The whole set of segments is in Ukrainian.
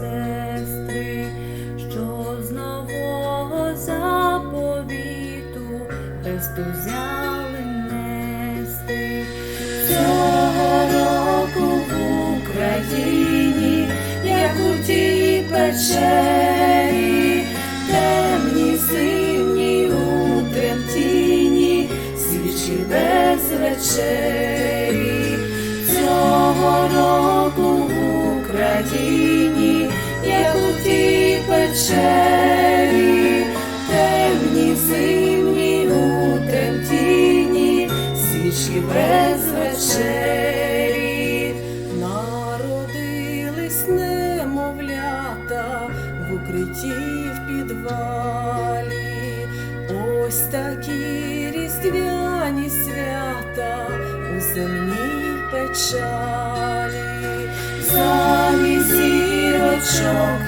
сестри, що з нового заповіту Христу взяли нести цього року в Україні, як у тій печері, темні сині у тремтіні, без вечері. Цього року в Україні печері, темні зимні у тремтіні, свічі без вечері, народились немовлята в укритті в підвалі. Ось такі різдвяні свята у земній печалі, замість зірочок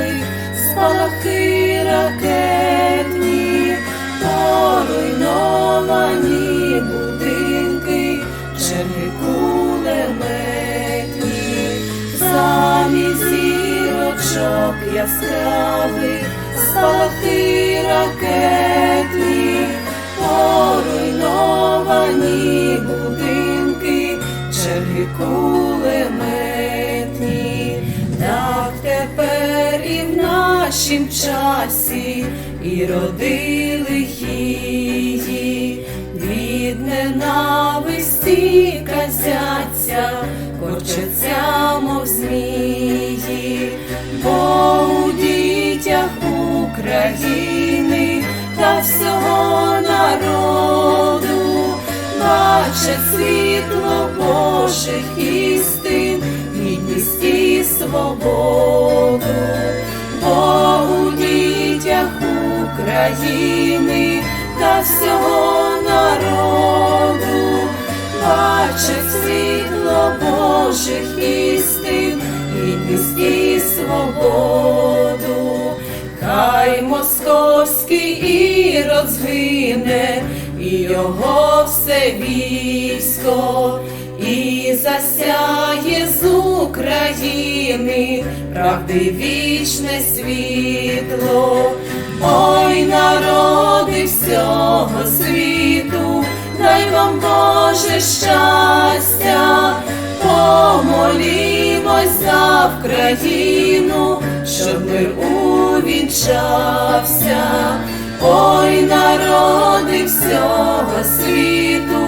яскравих, спалахи ракетні, поруйновані будинки, черги кулеметні, замість зірочок яскравих, спалахи ракетні, в нашім часі, і родили її, від ненависті казяться, корчаться, мов змії, бо у дітях України та всього народу бачать світло Божих істин, гідність і свободу, України та всього народу бачать світло Божих істин, і свободу. Хай московський ірод згине, і його все військо, і засяє з України правди вічне світло, ой, народи всього світу, дай вам Боже щастя, помолімось за Вкраїну, щоб мир увінчався, ой, народи всього світу,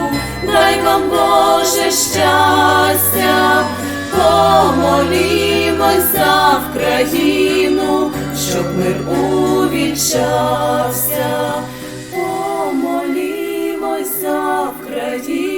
дай вам Боже щастя, помолімось за Вкраїну, щоб мир увінчався від щастя, помолімося в країні.